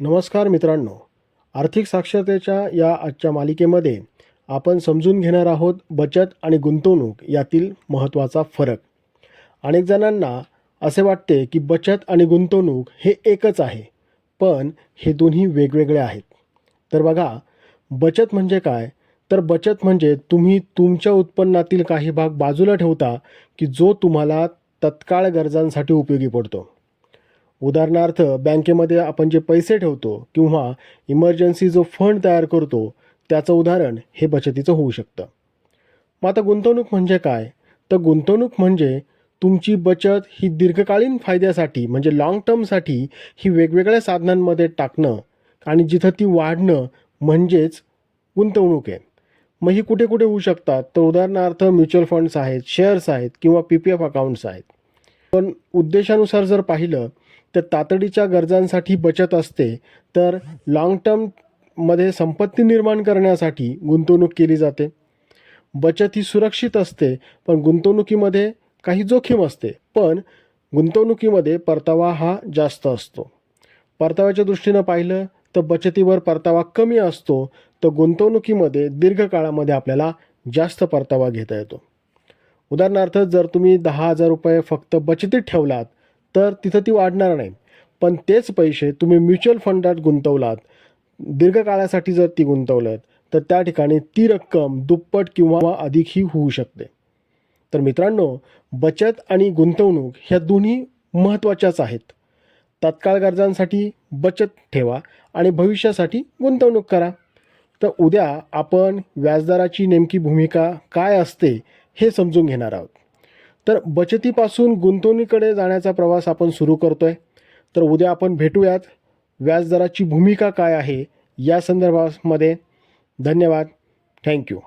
नमस्कार मित्रांनो. आर्थिक साक्षरतेच्या या आजच्या मालिकेमध्ये आपण समजून घेणार आहोत बचत आणि गुंतवणूक यातील महत्त्वाचा फरक. अनेक जणांना असे वाटते की बचत आणि गुंतवणूक हे एकच आहे पण हे दोन्ही वेगवेगळे आहेत. तर बघा बचत म्हणजे काय? तर बचत म्हणजे तुम्ही तुमच्या उत्पन्नातील काही भाग बाजूला ठेवता की जो तुम्हाला तत्काळ गरजांसाठी उपयोगी पडतो. उदाहरणार्थ बँकेमध्ये आपण जे पैसे ठेवतो किंवा इमर्जन्सी जो फंड तयार करतो त्याचं उदाहरण हे बचतीचं होऊ शकतं. मग आता गुंतवणूक म्हणजे काय? तर गुंतवणूक म्हणजे तुमची बचत ही दीर्घकालीन फायद्यासाठी म्हणजे लाँग टर्मसाठी ही वेगवेगळ्या साधनांमध्ये टाकणं आणि जिथं ती वाढणं म्हणजेच गुंतवणूक आहे. मग ही कुठे कुठे होऊ शकतात? तर उदाहरणार्थ म्युच्युअल फंड्स आहेत शेअर्स आहेत किंवा पी पी एफ अकाउंट्स आहेत. पण उद्देशानुसार जर पाहिलं तर तातडीच्या गरजांसाठी बचत असते. तर लाँग टर्ममध्ये संपत्ती निर्माण करण्यासाठी गुंतवणूक केली जाते. बचत ही सुरक्षित असते पण गुंतवणुकीमध्ये काही जोखीम असते. पण गुंतवणुकीमध्ये परतावा हा जास्त असतो. परताव्याच्या दृष्टीनं पाहिलं तर बचतीवर परतावा कमी असतो तर गुंतवणुकीमध्ये दीर्घकाळामध्ये आपल्याला जास्त परतावा घेता येतो. उदाहरणार्थ जर तुम्ही दहा हजार रुपये फक्त बचतीत ठेवलात तर तिथं ती वाढणार नाही. पण तेच पैसे तुम्ही म्युच्युअल फंडात गुंतवलात. दीर्घकाळासाठी जर ती गुंतवलं तर त्या ठिकाणी ती रक्कम दुप्पट किंवा अधिकही होऊ शकते. तर मित्रांनो बचत आणि गुंतवणूक ह्या दोन्ही महत्त्वाच्याच आहेत. तत्काळ गरजांसाठी बचत ठेवा आणि भविष्यासाठी गुंतवणूक करा. तर उद्या आपण व्याजदराची नेमकी भूमिका काय असते हे समजून घेणार आहोत. तर बचतीपासून गुंतवणीकडे जाण्याचा प्रवास आपण सुरू करतो आहे तर उद्या आपण भेटूयात. व्याजदराची भूमिका काय आहे? या संदर्भामध्ये धन्यवाद. थँक्यू